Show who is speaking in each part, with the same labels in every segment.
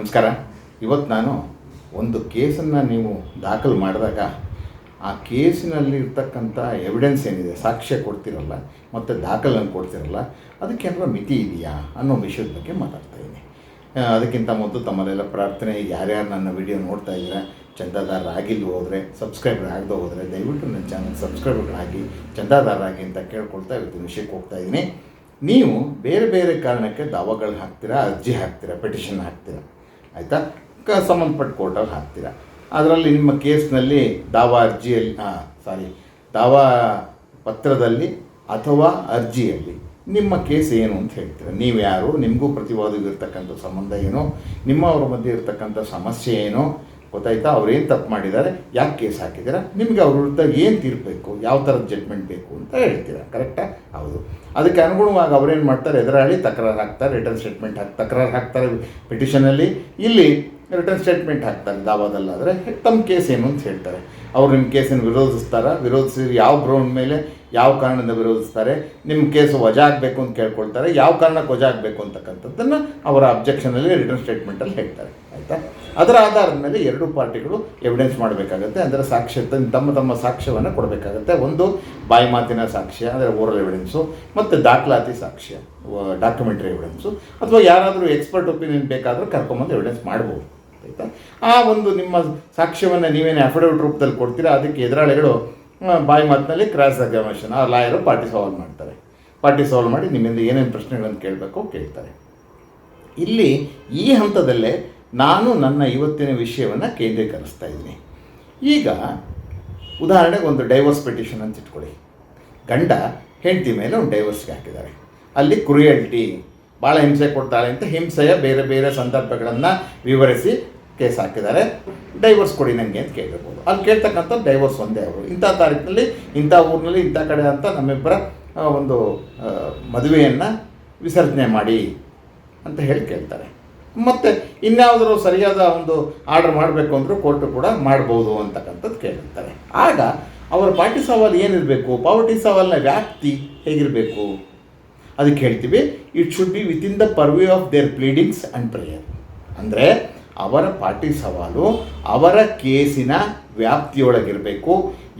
Speaker 1: ನಮಸ್ಕಾರ. ಇವತ್ತು ನಾನು ಒಂದು ಕೇಸನ್ನು ನೀವು ದಾಖಲು ಮಾಡಿದಾಗ ಆ ಕೇಸಿನಲ್ಲಿ ಇರ್ತಕ್ಕಂಥ ಎವಿಡೆನ್ಸ್ ಏನಿದೆ, ಸಾಕ್ಷ್ಯ ಕೊಡ್ತಿರಲ್ಲ, ಮತ್ತು ದಾಖಲನ್ನು ಕೊಡ್ತಿರಲ್ಲ, ಅದಕ್ಕೆ ಅದಕ್ಕೇನಾರ ಮಿತಿ ಇದೆಯಾ ಅನ್ನೋ ವಿಷಯದ ಬಗ್ಗೆ ಮಾತಾಡ್ತಾ ಇದ್ದೀನಿ. ಅದಕ್ಕಿಂತ ಮೊದಲು ತಮ್ಮಲ್ಲೆಲ್ಲ ಪ್ರಾರ್ಥನೆ ಯಾರ್ಯಾರು ನನ್ನ ವಿಡಿಯೋ ನೋಡ್ತಾ ಇದ್ದೀರಾ, ಚಂದಾದಾರ ಆಗಿಲ್ಲ ಹೋದರೆ ಸಬ್ಸ್ಕ್ರೈಬರ್ ಆಗದೆ ಹೋದರೆ, ದಯವಿಟ್ಟು ನನ್ನ ಚಾನಲ್ ಸಬ್ಸ್ಕ್ರೈಬರ್ ಆಗಿ ಚಂದಾದಾರರಾಗಿ ಅಂತ ಕೇಳ್ಕೊಳ್ತಾ ಇವತ್ತಿನ ವಿಷಯಕ್ಕೆ ಹೋಗ್ತಾ ಇದ್ದೀನಿ. ನೀವು ಬೇರೆ ಬೇರೆ ಕಾರಣಕ್ಕೆ ದಾವಾಗಳು ಹಾಕ್ತೀರಾ, ಅರ್ಜಿ ಹಾಕ್ತೀರಾ ಪೆಟಿಷನ್ ಹಾಕ್ತೀರಾ? ಆಯಿತಾ? ಕ ಸಂಬಂಧಪಟ್ಟ ಕೋರ್ಟಲ್ಲಿ ಹಾಕ್ತೀರ? ಅದರಲ್ಲಿ ನಿಮ್ಮ ಕೇಸ್ನಲ್ಲಿ ದಾವಾ ಅರ್ಜಿಯಲ್ಲಿ ಸಾರಿ ದಾವಾ ಪತ್ರದಲ್ಲಿ ಅಥವಾ ಅರ್ಜಿಯಲ್ಲಿ ನಿಮ್ಮ ಕೇಸ್ ಏನು ಅಂತ ಹೇಳ್ತೀರ? ನೀವು ಯಾರು? ನಿಮಗೂ ಪ್ರತಿವಾದಿಗೂ ಇರ್ತಕ್ಕಂಥ ಸಂಬಂಧ ಏನು? ನಿಮ್ಮವರ ಮಧ್ಯೆ ಇರತಕ್ಕಂಥ ಸಮಸ್ಯೆ ಏನು? ಗೊತ್ತಾಯ್ತಾ? ಅವ್ರು ಏನು ತಪ್ಪು ಮಾಡಿದ್ದಾರೆ? ಯಾಕೆ ಕೇಸ್ ಹಾಕಿದ್ದೀರಾ? ನಿಮಗೆ ಅವ್ರ ವಿರುದ್ಧ ಏನು ತೀರ್ಬೇಕು ಯಾವ ಥರದ ಜಡ್ಮೆಂಟ್ ಬೇಕು ಅಂತ ಹೇಳ್ತೀರಾ? ಕರೆಕ್ಟಾ ಹೌದು. ಅದಕ್ಕೆ ಅನುಗುಣವಾಗಿ ಅವ್ರೇನು ಮಾಡ್ತಾರೆ? ಎದುರಾಳಿ ತಕರಾರು ಹಾಕ್ತಾರೆ ರಿಟರ್ನ್ ಸ್ಟೇಟ್ಮೆಂಟ್ ಹಾಕಿ ತಕರಾರು ಹಾಕ್ತಾರೆ ಪಿಟಿಷನಲ್ಲಿ ಇಲ್ಲಿ ರಿಟರ್ನ್ ಸ್ಟೇಟ್ಮೆಂಟ್ ಹಾಕ್ತಾರೆ, ದಾವಾದಲ್ಲಾದರೆ. ತಮ್ಮ ಕೇಸ್ ಏನು ಅಂತ ಹೇಳ್ತಾರೆ. ಅವ್ರು ನಿಮ್ಮ ಕೇಸನ್ನು ವಿರೋಧಿಸ್ತಾರ? ವಿರೋಧಿಸಿ ಯಾವ ಗ್ರೌಂಡ್ ಮೇಲೆ ಯಾವ ಕಾರಣದಿಂದ ವಿರೋಧಿಸ್ತಾರೆ ನಿಮ್ಮ ಕೇಸು ವಜಾ ಆಗಬೇಕು ಅಂತ ಕೇಳ್ಕೊಳ್ತಾರೆ, ಯಾವ ಕಾರಣಕ್ಕೆ ವಜಾ ಆಗಬೇಕು ಅಂತಕ್ಕಂಥದ್ದನ್ನು ಅವರ ಅಬ್ಜೆಕ್ಷನಲ್ಲಿ ರಿಟರ್ನ್ ಸ್ಟೇಟ್ಮೆಂಟಲ್ಲಿ ಹೇಳ್ತಾರೆ, ಆಯಿತಾ? ಅದರ ಆಧಾರದ ಮೇಲೆ ಎರಡೂ ಪಾರ್ಟಿಗಳು ಎವಿಡೆನ್ಸ್ ಮಾಡಬೇಕಾಗುತ್ತೆ, ಅಂದರೆ ಸಾಕ್ಷ್ಯ ತಮ್ಮ ತಮ್ಮ ಸಾಕ್ಷ್ಯವನ್ನು ಕೊಡಬೇಕಾಗುತ್ತೆ. ಒಂದು ಬಾಯಿ ಮಾತಿನ ಸಾಕ್ಷ್ಯ, ಅಂದರೆ ಓರಲ್ ಎವಿಡೆನ್ಸು ಮತ್ತು ದಾಖಲಾತಿ ಸಾಕ್ಷ್ಯ ಡಾಕ್ಯುಮೆಂಟ್ರಿ ಎವಿಡೆನ್ಸು ಅಥವಾ ಯಾರಾದರೂ ಎಕ್ಸ್ಪರ್ಟ್ ಒಪಿನಿಯನ್ ಬೇಕಾದರೂ ಕರ್ಕೊಂಬಂದು ಎವಿಡೆನ್ಸ್ ಮಾಡ್ಬೋದು, ಆಯಿತಾ? ಆ ಒಂದು ನಿಮ್ಮ ಸಾಕ್ಷ್ಯವನ್ನು ನೀವೇನು ಅಫಿಡವಿಟ್ ರೂಪದಲ್ಲಿ ಕೊಡ್ತೀರಾ, ಅದಕ್ಕೆ ಎದುರಾಳಿಗಳು ಬಾಯಿ ಮಾತಿನಲ್ಲಿ ಕ್ರಾಸ್ ಎಕ್ಸಾಮಿನೇಷನ್. ಆ ಲಾಯರು ಪಾರ್ಟಿ ಸಾಲ್ವ್ ಮಾಡ್ತಾರೆ. ಪಾರ್ಟಿ ಸಾಲ್ವ್ ಮಾಡಿ ನಿಮ್ಮಿಂದ ಏನೇನು ಪ್ರಶ್ನೆಗಳನ್ನು ಕೇಳಬೇಕು ಕೇಳ್ತಾರೆ. ಇಲ್ಲಿ ಈ ಹಂತದಲ್ಲೇ ನಾನು ನನ್ನ ಇವತ್ತಿನ ವಿಷಯವನ್ನು ಕೇಂದ್ರೀಕರಿಸ್ತಾ ಇದ್ದೀನಿ. ಈಗ ಉದಾಹರಣೆಗೆ ಒಂದು ಡೈವರ್ಸ್ ಪಿಟಿಷನ್ ಅಂತ ಇಟ್ಕೊಳ್ಳಿ. ಗಂಡ ಹೆಂಡತಿ ಮೇಲೆ ಒಂದು ಡೈವರ್ಸ್ಗೆ ಹಾಕಿದ್ದಾರೆ. ಅಲ್ಲಿ ಕ್ರುಯಲ್ಟಿ ಭಾಳ ಹಿಂಸೆ ಕೊಡ್ತಾಳೆ ಅಂತ ಹಿಂಸೆಯ ಬೇರೆ ಬೇರೆ ಸಂದರ್ಭಗಳನ್ನು ವಿವರಿಸಿ ಕೇಸ್ ಹಾಕಿದ್ದಾರೆ. ಡೈವರ್ಸ್ ಕೊಡಿ ನನಗೆ ಅಂತ ಕೇಳಿರ್ಬೋದು. ಅಲ್ಲಿ ಕೇಳ್ತಕ್ಕಂಥ ಡೈವರ್ಸ್ ಒಂದೇ ಅವರು. ಇಂಥ ತಾರೀಕಿನಲ್ಲಿ ಇಂಥ ಊರಿನಲ್ಲಿ, ಇಂಥ ಕಡೆ ಅಂತ ನಮ್ಮಿಬ್ಬರ ಒಂದು ಮದುವೆಯನ್ನು ವಿಸರ್ಜನೆ ಮಾಡಿ ಅಂತ ಹೇಳಿ ಕೇಳ್ತಾರೆ. ಮತ್ತು ಇನ್ಯಾವುದಾದ್ರು ಸರಿಯಾದ ಒಂದು ಆರ್ಡರ್ ಮಾಡಬೇಕು ಅಂದರೂ ಕೋರ್ಟು ಕೂಡ ಮಾಡ್ಬೋದು ಅಂತಕ್ಕಂಥದ್ದು ಕೇಳಿರ್ತಾರೆ. ಆಗ ಅವರ ಪಾರ್ಟಿ ಸವಾಲು ಏನಿರಬೇಕು? ಪಾವರ್ಟಿ ಸವಾಲಿನ ವ್ಯಾಪ್ತಿ ಹೇಗಿರಬೇಕು? ಅದಕ್ಕೆ ಹೇಳ್ತೀವಿ it should be within the purview of their pleadings and prayer ಅಂದರೆ ಅವರ ಪಾರ್ಟಿ ಸವಾಲು ಅವರ ಕೇಸಿನ ವ್ಯಾಪ್ತಿಯೊಳಗಿರಬೇಕು.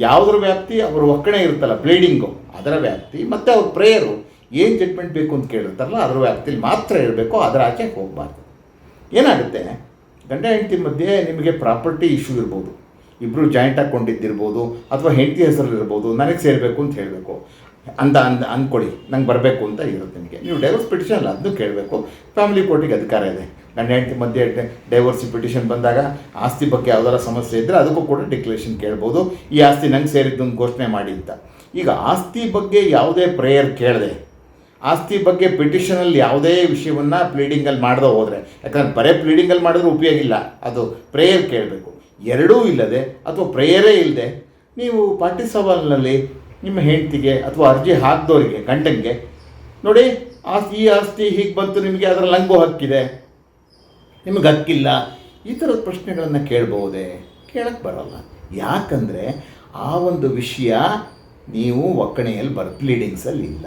Speaker 1: ಯಾವುದ್ರ ವ್ಯಾಪ್ತಿ? ಅವರ ಒಕ್ಕಣೆ ಇರುತ್ತಲ್ಲ ಬ್ಲೀಡಿಂಗು ಅದರ ವ್ಯಾಪ್ತಿ, ಮತ್ತು ಅವ್ರ ಪ್ರೇಯರು ಏನು ಜಡ್ಮೆಂಟ್ ಬೇಕು ಅಂತ ಕೇಳಿರ್ತಾರಲ್ಲ, ಅದರ ವ್ಯಾಪ್ತಿಲಿ ಮಾತ್ರ ಇರಬೇಕು, ಅದರ ಆಚೆ ಹೋಗಬಾರ್ದು. ಏನಾಗುತ್ತೆ? ಗಂಡ ಹೆಂಡತಿ ಮಧ್ಯೆ ನಿಮಗೆ ಪ್ರಾಪರ್ಟಿ ಇಶ್ಯೂ ಇರ್ಬೋದು. ಇಬ್ಬರು ಜಾಯಿಂಟ್ ಹಾಕ್ಕೊಂಡಿದ್ದಿರ್ಬೋದು ಅಥವಾ ಹೆಂಡತಿ ಹೆಸರಲ್ಲಿರ್ಬೋದು, ನನಗೆ ಸೇರಬೇಕು ಅಂತ ಹೇಳಬೇಕು. ಅಂದ ಅಂದ ಅಂದ್ಕೊಳ್ಳಿ ನಂಗೆ ಬರಬೇಕು ಅಂತ ಇರುತ್ತೆ ನಿಮಗೆ. ನೀವು ಡೈವರ್ಸ್ ಪಿಟಿಷನ್ ಅಲ್ಲ ಅದನ್ನು ಕೇಳಬೇಕು. ಫ್ಯಾಮಿಲಿ ಕೋರ್ಟಿಗೆ ಅಧಿಕಾರ ಇದೆ. ಗಂಡ ಹೆಂಡತಿ ಮಧ್ಯೆ ಡೈವರ್ಸ್ ಪಿಟಿಷನ್ ಬಂದಾಗ ಆಸ್ತಿ ಬಗ್ಗೆ ಯಾವ್ದಾರ ಸಮಸ್ಯೆ ಇದ್ದರೆ ಅದಕ್ಕೂ ಕೂಡ ಡಿಕ್ಲೇಷನ್ ಕೇಳ್ಬೋದು. ಈ ಆಸ್ತಿ ನಂಗೆ ಸೇರಿದ್ದು ಘೋಷಣೆ ಮಾಡಿ ಅಂತ. ಈಗ ಆಸ್ತಿ ಬಗ್ಗೆ ಯಾವುದೇ ಪ್ರೇಯರ್ ಕೇಳದೆ, ಆಸ್ತಿ ಬಗ್ಗೆ ಪಿಟಿಷನಲ್ಲಿ ಯಾವುದೇ ವಿಷಯವನ್ನು ಪ್ಲೀಡಿಂಗಲ್ಲಿ ಮಾಡದೆ ಹೋದರೆ, ಯಾಕಂದ್ರೆ ಬರೀ ಪ್ಲೀಡಿಂಗಲ್ಲಿ ಮಾಡಿದ್ರೆ ಉಪಯೋಗ ಇಲ್ಲ, ಅದು ಪ್ರೇಯರ್ ಕೇಳಬೇಕು. ಎರಡೂ ಇಲ್ಲದೆ ಅಥವಾ ಪ್ರೇಯರೇ ಇಲ್ಲದೆ ನೀವು ಪಾರ್ಟಿ ಸವಾಲಿನಲ್ಲಿ ನಿಮ್ಮ ಹೆಂಡತಿಗೆ ಅಥವಾ ಅರ್ಜಿ ಹಾಕಿದವರಿಗೆ ಗಂಡಂಗೆ ನೋಡಿ ಆಸ್ತಿ ಈ ಆಸ್ತಿ ಹೀಗೆ ಬಂತು ನಿಮಗೆ ಅದರ ಲಂಗು ಹಕ್ಕಿದೆ. ನಿಮಗೆ ಹಕ್ಕಿಲ್ಲ ಈ ಥರದ ಪ್ರಶ್ನೆಗಳನ್ನು ಕೇಳ್ಬೋದೇ ಕೇಳಕ್ಕೆ ಬರೋಲ್ಲ. ಯಾಕಂದರೆ ಆ ಒಂದು ವಿಷಯ ನೀವು ಒಕ್ಕಣೆಯಲ್ಲಿ ಬರ್ ಪ್ಲೀಡಿಂಗ್ಸಲ್ಲಿ ಇಲ್ಲ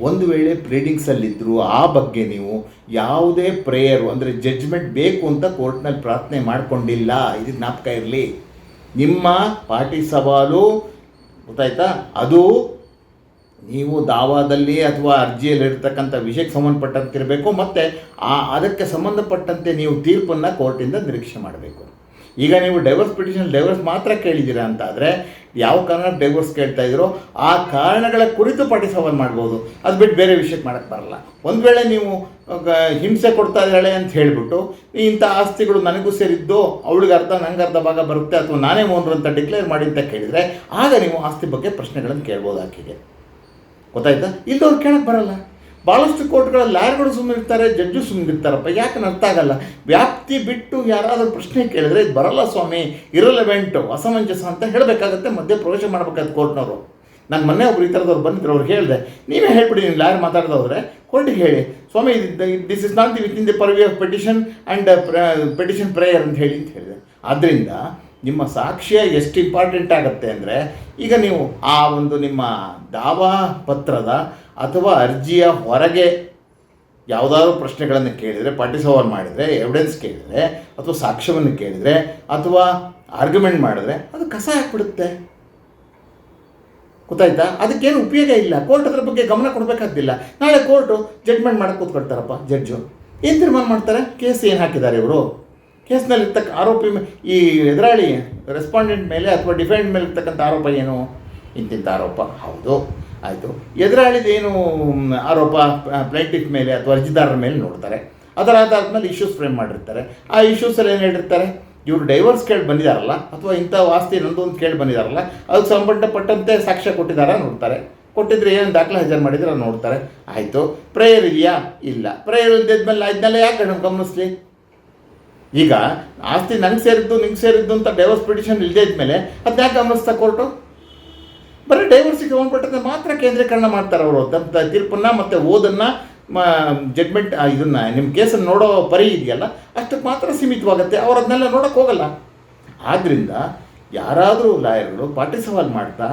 Speaker 1: ಒಂದು ವೇಳೆ ಪ್ಲೀಡಿಂಗ್ಸಲ್ಲಿದ್ದರೂ ಆ ಬಗ್ಗೆ ನೀವು ಯಾವುದೇ ಪ್ರೇಯರು ಅಂದರೆ ಜಡ್ಜ್ಮೆಂಟ್ ಬೇಕು ಅಂತ ಕೋರ್ಟ್ನಲ್ಲಿ ಪ್ರಾರ್ಥನೆ ಮಾಡಿಕೊಂಡಿಲ್ಲ. ಇದು ಜ್ಞಾಪಕ ಇರಲಿ. ನಿಮ್ಮ ಪಾರ್ಟಿ ಸವಾಲು ಗೊತ್ತಾಯ್ತಾ? ಅದು ನೀವು ದಾವಾದಲ್ಲಿ ಅಥವಾ ಅರ್ಜಿಯಲ್ಲಿ ಇರ್ತಕ್ಕಂಥ ವಿಷಯಕ್ಕೆ ಸಂಬಂಧಪಟ್ಟಂತೆ ಇರಬೇಕು ಮತ್ತು ಆ, ಅದಕ್ಕೆ ಸಂಬಂಧಪಟ್ಟಂತೆ ನೀವು ತೀರ್ಪನ್ನು ಕೋರ್ಟಿಂದ ನಿರೀಕ್ಷೆ ಮಾಡಬೇಕು. ಈಗ ನೀವು ಡೈವರ್ಸ್ ಪಿಟಿಷನ್ ಡೈವರ್ಸ್ ಮಾತ್ರ ಕೇಳಿದ್ದೀರಾ ಅಂತ ಆದರೆ ಯಾವ ಕಾರಣ ಡೈವರ್ಸ್ ಕೇಳ್ತಾ ಇದ್ದೀರೋ ಆ ಕಾರಣಗಳ ಕುರಿತು ಪಾರ್ಟಿ ಸವಾಲು ಮಾಡ್ಬೋದು. ಅದು ಬಿಟ್ಟು ಬೇರೆ ವಿಷಯಕ್ಕೆ ಮಾಡಕ್ಕೆ ಬರಲ್ಲ. ಒಂದು ವೇಳೆ ನೀವು ಹಿಂಸೆ ಕೊಡ್ತಾ ಇದ್ದಾಳೆ ಅಂತ ಹೇಳಿಬಿಟ್ಟು ಇಂಥ ಆಸ್ತಿಗಳು ನನಗೂ ಸೇರಿದ್ದು, ಅವಳಿಗೆ ಅರ್ಧ, ನಂಗೆ ಅರ್ಧ ಭಾಗ ಬರುತ್ತೆ, ಅಥವಾ ನಾನೇ ಓನರ್ ಅಂತ ಡಿಕ್ಲೇರ್ ಮಾಡಿ ಅಂತ ಕೇಳಿದರೆ, ಆಗ ನೀವು ಆಸ್ತಿ ಬಗ್ಗೆ ಪ್ರಶ್ನೆಗಳನ್ನು ಕೇಳ್ಬೋದು ಆಕೆಗೆ. ಗೊತ್ತಾಯ್ತಾ? ಇಲ್ದವ್ರು ಕೇಳಕ್ಕೆ ಬರಲ್ಲ. ಭಾಳಷ್ಟು ಕೋರ್ಟ್ಗಳ ಲಾಯರ್ಗಳು ಸುಮ್ಮನೆ ಇರ್ತಾರೆ ಜಡ್ಜು ಸುಮ್ಮನೆ ಇರ್ತಾರಪ್ಪ. ಯಾಕೆ ಅರ್ಥ ಆಗಲ್ಲ? ವ್ಯಾಪ್ತಿ ಬಿಟ್ಟು ಯಾರಾದರೂ ಪ್ರಶ್ನೆ ಕೇಳಿದ್ರೆ ಇದು ಬರಲ್ಲ ಸ್ವಾಮಿ, ಇರಲೆವೆಂಟು, ಅಸಮಂಜಸ ಅಂತ ಹೇಳಬೇಕಾಗತ್ತೆ, ಮಧ್ಯೆ ಪ್ರವೇಶ ಮಾಡಬೇಕಾದ ಕೋರ್ಟ್ನವರು. ನಾನು ಮೊನ್ನೆ ಒಬ್ರು ಈ ಥರದವ್ರು ಬಂದಿದ್ರು, ಅವ್ರು ಹೇಳಿದೆ, ನೀವೇ ಹೇಳ್ಬಿಡಿ ನೀವು ಲಾಯರ್ ಮಾತಾಡಿದವ್ರೆ. ಕೋರ್ಟಿಗೆ ಹೇಳಿ, ಸ್ವಾಮಿ this is not the within the purview of petition and petition prayer ಅಂತ ಹೇಳಿ, ಅಂತ ಹೇಳಿದೆ. ಆದ್ದರಿಂದ ನಿಮ್ಮ ಸಾಕ್ಷ್ಯ ಎಷ್ಟು ಇಂಪಾರ್ಟೆಂಟ್ ಆಗುತ್ತೆ ಅಂದರೆ, ಈಗ ನೀವು ಆ ಒಂದು ನಿಮ್ಮ ದಾವಾ ಪತ್ರದ ಅಥವಾ ಅರ್ಜಿಯ ಹೊರಗೆ ಯಾವುದಾದ್ರು ಪ್ರಶ್ನೆಗಳನ್ನು ಕೇಳಿದರೆ ಪಾರ್ಟಿಸಿಪೇಟ್ ಮಾಡಿದರೆ ಎವಿಡೆನ್ಸ್ ಕೇಳಿದರೆ, ಅಥವಾ ಸಾಕ್ಷ್ಯವನ್ನು ಕೇಳಿದರೆ, ಅಥವಾ ಆರ್ಗ್ಯುಮೆಂಟ್ ಮಾಡಿದ್ರೆ, ಅದು ಕಸ ಹಾಕ್ಬಿಡುತ್ತೆ. ಗೊತ್ತಾಯ್ತಾ? ಅದಕ್ಕೇನು ಉಪಯೋಗ ಇಲ್ಲ. ಕೋರ್ಟ್ ಅದ್ರ ಬಗ್ಗೆ ಗಮನ ಕೊಡಬೇಕಾದ್ದಿಲ್ಲ. ನಾಳೆ ಕೋರ್ಟು ಜಡ್ಜ್ಮೆಂಟ್ ಮಾಡಕ್ಕೆ ಕೂತ್ಕೊಳ್ತಾರಪ್ಪ ಜಡ್ಜು ಏನು ತೀರ್ಮಾನ ಮಾಡ್ತಾರೆ? ಕೇಸ್ ಏನು ಹಾಕಿದ್ದಾರೆ ಇವರು? ಕೇಸ್ನಲ್ಲಿ ಇರ್ತಕ್ಕ ಆರೋಪಿ ಈ ಎದುರಾಳಿ ರೆಸ್ಪಾಂಡೆಂಟ್ ಮೇಲೆ ಅಥವಾ ಡಿಫೆಂಡ್ ಮೇಲೆ ಇರ್ತಕ್ಕಂಥ ಆರೋಪ ಏನು? ಇಂತಿಂಥ ಆರೋಪ. ಹೌದು. ಆಯಿತು. ಎದುರಾಳಿದೇನು ಆರೋಪ ಪ್ಲೇಟಿಫ್ ಮೇಲೆ ಅಥವಾ ಅರ್ಜಿದಾರರ ಮೇಲೆ ನೋಡ್ತಾರೆ. ಅದರ ಆಧಾರದ ಮೇಲೆ ಇಶ್ಯೂಸ್ ಫ್ರೇಮ್ ಮಾಡಿರ್ತಾರೆ. ಆ ಇಶ್ಯೂಸಲ್ಲಿ ಏನು ಹೇಳಿರ್ತಾರೆ? ಇವರು ಡೈವರ್ಸ್ ಕೇಳಿ ಬಂದಿದ್ದಾರಲ್ಲ ಅಥವಾ ಇಂಥ ಆಸ್ತಿ ನಂದು ಒಂದು ಕೇಳಿ ಬಂದಿದ್ದಾರಲ್ಲ ಅದಕ್ಕೆ ಸಂಬಂಧಪಟ್ಟಂತೆ ಸಾಕ್ಷ್ಯ ಕೊಟ್ಟಿದ್ದಾರಾ ನೋಡ್ತಾರೆ. ಕೊಟ್ಟಿದ್ರೆ ಏನು ದಾಖಲೆ ಹಾಜರು ಮಾಡಿದ್ರೆ ನೋಡ್ತಾರೆ. ಆಯಿತು. ಪ್ರೇಯರ್ ಇದೆಯಾ ಇಲ್ಲ. ಪ್ರೇಯರ್ ಇಲ್ದಿದ್ಮೇಲೆ ಇದನ್ನೆಲ್ಲ ಯಾಕೆ ಗಮನಿಸ್ಲಿ? ಈಗ ಆಸ್ತಿ ನಂಗೆ ಸೇರಿದ್ದು, ನಿಂಗೆ ಸೇರಿದ್ದು ಅಂತ ಡೈವರ್ಸ್ ಪಿಟಿಷನ್ ಇಲ್ಲದೇ ಇದ್ಮೇಲೆ ಅದನ್ನ ಯಾಕೆ ಗಮನಿಸ್ತಾ ಕೋರ್ಟು ಬರೀ ಡೈವರ್ಸಿಗೆ ಸಂಬಂಧಪಟ್ಟಂತೆ ಮಾತ್ರ ಕೇಂದ್ರೀಕರಣ ಮಾಡ್ತಾರೆ ಅವರು. ತಮ್ಮ ತೀರ್ಪನ್ನು ಮತ್ತು ಓದನ್ನು ಜಡ್ಮೆಂಟ್ ಇದನ್ನು ನಿಮ್ಮ ಕೇಸನ್ನು ನೋಡೋ ಪರಿ ಇದೆಯಲ್ಲ ಅಷ್ಟಕ್ಕೆ ಮಾತ್ರ ಸೀಮಿತವಾಗುತ್ತೆ. ಅವ್ರು ಅದನ್ನೆಲ್ಲ ನೋಡೋಕ್ಕೆ ಹೋಗಲ್ಲ. ಆದ್ದರಿಂದ ಯಾರಾದರೂ ಲಾಯರ್ಗಳು ಪಾಟಿ ಸವಾಲ್ ಮಾಡ್ತಾ,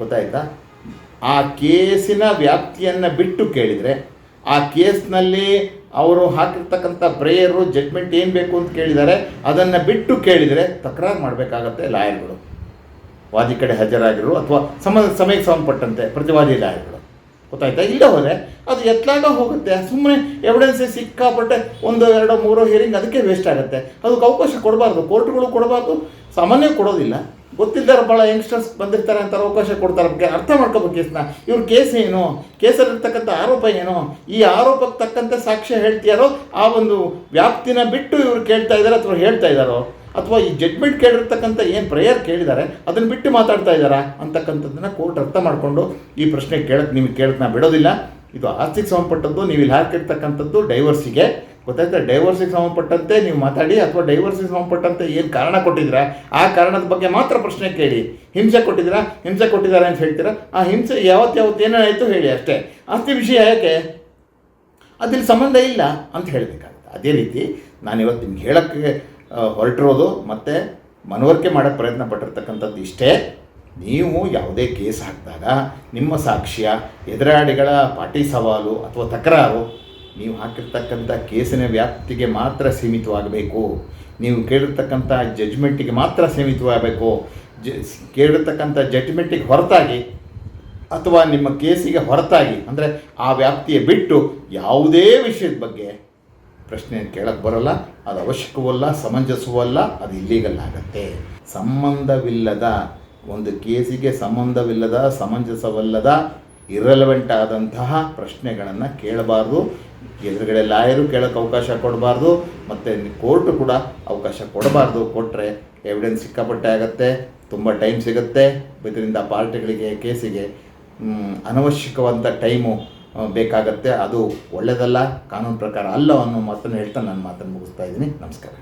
Speaker 1: ಗೊತ್ತಾಯ್ತಾ? ಆ ಕೇಸಿನ ವ್ಯಾಪ್ತಿಯನ್ನು ಬಿಟ್ಟು ಕೇಳಿದರೆ, ಆ ಕೇಸ್ನಲ್ಲಿ ಅವರು ಹಾಕಿರ್ತಕ್ಕಂಥ ಪ್ರೇಯರು ಜಡ್ಮೆಂಟ್ ಏನು ಬೇಕು ಅಂತ ಕೇಳಿದ್ದಾರೆ ಅದನ್ನು ಬಿಟ್ಟು ಕೇಳಿದರೆ ತಕರಾರು ಮಾಡಬೇಕಾಗತ್ತೆ ಲಾಯರ್ಗಳು. ವಾದಿ ಕಡೆ ಹಾಜರಾಗಿರು ಅಥವಾ ಸಮ ಸಮಯಕ್ಕೆ ಸಂಬಂಧಪಟ್ಟಂತೆ ಪ್ರತಿವಾದಿ ಲಾಯರ್ಗಳು. ಗೊತ್ತಾಯ್ತಾ? ಇಲ್ಲ ಹೋದರೆ ಅದು ಎತ್ಲಾಗ ಹೋಗುತ್ತೆ. ಸುಮ್ಮನೆ ಎವಿಡೆನ್ಸ್ ಸಿಕ್ಕಾಪಟ್ಟೆ ಒಂದು, ಎರಡೋ, ಮೂರೋ ಹಿಯರಿಂಗ್ ಅದಕ್ಕೆ ವೇಸ್ಟ್ ಆಗುತ್ತೆ. ಅದಕ್ಕೆ ಅವಕಾಶ ಕೊಡಬಾರ್ದು. ಕೋರ್ಟ್ಗಳು ಕೊಡಬಾರ್ದು. ಸಾಮಾನ್ಯ ಕೊಡೋದಿಲ್ಲ. ಗೊತ್ತಿಲ್ಲದಾರ ಭಾಳ ಯಂಗ್ಸ್ಟರ್ಸ್ ಬಂದಿರ್ತಾರೆ ಅಂತ ಅವಕಾಶ ಕೊಡ್ತಾರೆ. ಬಗ್ಗೆ ಅರ್ಥ ಮಾಡ್ಕೋಬೇಕು ಕೇಸ್ನ. ಇವ್ರ ಕೇಸ್ ಏನು? ಕೇಸಲ್ಲಿರ್ತಕ್ಕಂಥ ಆರೋಪ ಏನು? ಈ ಆರೋಪಕ್ಕೆ ತಕ್ಕಂಥ ಸಾಕ್ಷ್ಯ ಹೇಳ್ತಿಯಾರೋ? ಆ ಒಂದು ವ್ಯಾಪ್ತಿನ ಬಿಟ್ಟು ಇವ್ರು ಕೇಳ್ತಾ ಇದ್ದಾರೆ ಅಥವಾ ಹೇಳ್ತಾ ಇದ್ದಾರೋ ಅಥವಾ ಈ ಜಡ್ಮೆಂಟ್ ಕೇಳಿರ್ತಕ್ಕಂಥ ಏನು ಪ್ರೇಯರ್ ಕೇಳಿದ್ದಾರೆ ಅದನ್ನು ಬಿಟ್ಟು ಮಾತಾಡ್ತಾ ಇದ್ದಾರಾ ಅಂತಕ್ಕಂಥದ್ದನ್ನು ಕೋರ್ಟ್ ಅರ್ಥ ಮಾಡಿಕೊಂಡು ಈ ಪ್ರಶ್ನೆ ಕೇಳಕ್ಕೆ ನಿಮಗೆ ಕೇಳಕ್ಕೆ ನಾ ಬಿಡೋದಿಲ್ಲ. ಇದು ಆಸ್ತಿಗೆ ಸಂಬಂಧಪಟ್ಟದ್ದು ನೀವು ಇಲ್ಲಿ ಹಾಕಿರ್ತಕ್ಕಂಥದ್ದು ಡೈವರ್ಸಿಗೆ ಗೊತ್ತಾಯ್ತಾ? ಡೈವರ್ಸಿಗೆ ಸಂಬಂಧಪಟ್ಟಂತೆ ನೀವು ಮಾತಾಡಿ ಅಥವಾ ಡೈವರ್ಸಿಗೆ ಸಂಬಂಧಪಟ್ಟಂತೆ ಏನು ಕಾರಣ ಕೊಟ್ಟಿದ್ದೀರಾ? ಆ ಕಾರಣದ ಬಗ್ಗೆ ಮಾತ್ರ ಪ್ರಶ್ನೆ ಕೇಳಿ. ಹಿಂಸೆ ಕೊಟ್ಟಿದ್ದೀರಾ? ಹಿಂಸೆ ಕೊಟ್ಟಿದ್ದಾರೆ ಅಂತ ಹೇಳ್ತೀರಾ? ಆ ಹಿಂಸೆ ಯಾವತ್ತು ಯಾವತ್ತು ಏನಾಯಿತು ಹೇಳಿ ಅಷ್ಟೇ. ಆಸ್ತಿ ವಿಷಯ ಯಾಕೆ? ಅದಿಲ್ಲಿ ಸಂಬಂಧ ಇಲ್ಲ ಅಂತ ಹೇಳಬೇಕಾಗುತ್ತೆ. ಅದೇ ರೀತಿ ನಾನು ಇವತ್ತು ನಿಮ್ಗೆ ಹೇಳೋಕ್ಕೆ ಹೊರಟಿರೋದು ಮತ್ತು ಮನವರಿಕೆ ಮಾಡೋಕ್ಕೆ ಪ್ರಯತ್ನ ಪಟ್ಟಿರ್ತಕ್ಕಂಥದ್ದು ಇಷ್ಟೇ. ನೀವು ಯಾವುದೇ ಕೇಸ್ ಹಾಕಿದಾಗ ನಿಮ್ಮ ಸಾಕ್ಷ್ಯ, ಎದುರಾಳಿಗಳ ಪಾಟಿ ಸವಾಲು ಅಥವಾ ತಕರಾರು ನೀವು ಹಾಕಿರ್ತಕ್ಕಂಥ ಕೇಸಿನ ವ್ಯಾಪ್ತಿಗೆ ಮಾತ್ರ ಸೀಮಿತವಾಗಬೇಕು. ನೀವು ಕೇಳಿರ್ತಕ್ಕಂಥ ಜಡ್ಜ್ಮೆಂಟಿಗೆ ಮಾತ್ರ ಸೀಮಿತವಾಗಬೇಕು. ಜ, ಕೇಳಿರ್ತಕ್ಕಂಥ ಜಡ್ಜ್ಮೆಂಟಿಗೆ ಹೊರತಾಗಿ ಅಥವಾ ನಿಮ್ಮ ಕೇಸಿಗೆ ಹೊರತಾಗಿ, ಅಂದರೆ ಆ ವ್ಯಾಪ್ತಿಯ ಬಿಟ್ಟು ಯಾವುದೇ ವಿಷಯದ ಬಗ್ಗೆ ಪ್ರಶ್ನೆ ಕೇಳಕ್ಕೆ ಬರೋಲ್ಲ, ಅದು ಅವಶ್ಯಕವಲ್ಲ ಸಮಂಜಸವಲ್ಲ ಅದು ಇಲ್ಲೀಗಲ್ ಆಗುತ್ತೆ. ಸಂಬಂಧವಿಲ್ಲದ, ಒಂದು ಕೇಸಿಗೆ ಸಂಬಂಧವಿಲ್ಲದ, ಸಮಂಜಸವಲ್ಲದ ಇರಲೆವೆಂಟ್ ಆದಂತಹ ಪ್ರಶ್ನೆಗಳನ್ನು ಕೇಳಬಾರ್ದು. ಎದುರುಗಡೆ ಲಾಯರು ಕೇಳೋಕ್ಕೆ ಅವಕಾಶ ಕೊಡಬಾರ್ದು, ಮತ್ತು ಕೋರ್ಟು ಕೂಡ ಅವಕಾಶ ಕೊಡಬಾರ್ದು. ಕೊಟ್ಟರೆ ಎವಿಡೆನ್ಸ್ ಸಿಕ್ಕಾಪಟ್ಟೆ ಆಗುತ್ತೆ, ತುಂಬ ಟೈಮ್ ಸಿಗುತ್ತೆ. ಇದರಿಂದ ಪಾರ್ಟಿಗಳಿಗೆ, ಕೇಸಿಗೆ ಅನವಶ್ಯಕವಾದಂಥ ಟೈಮು ಬೇಕಾಗತ್ತೆ. ಅದು ಒಳ್ಳೆಯದಲ್ಲ ಕಾನೂನು ಪ್ರಕಾರ ಅಲ್ಲ ಅನ್ನೋ ಮಾತನ್ನು ಹೇಳ್ತಾ ನಾನು ಮಾತನ್ನು ಮುಗಿಸ್ತಾ ಇದ್ದೀನಿ. ನಮಸ್ಕಾರ.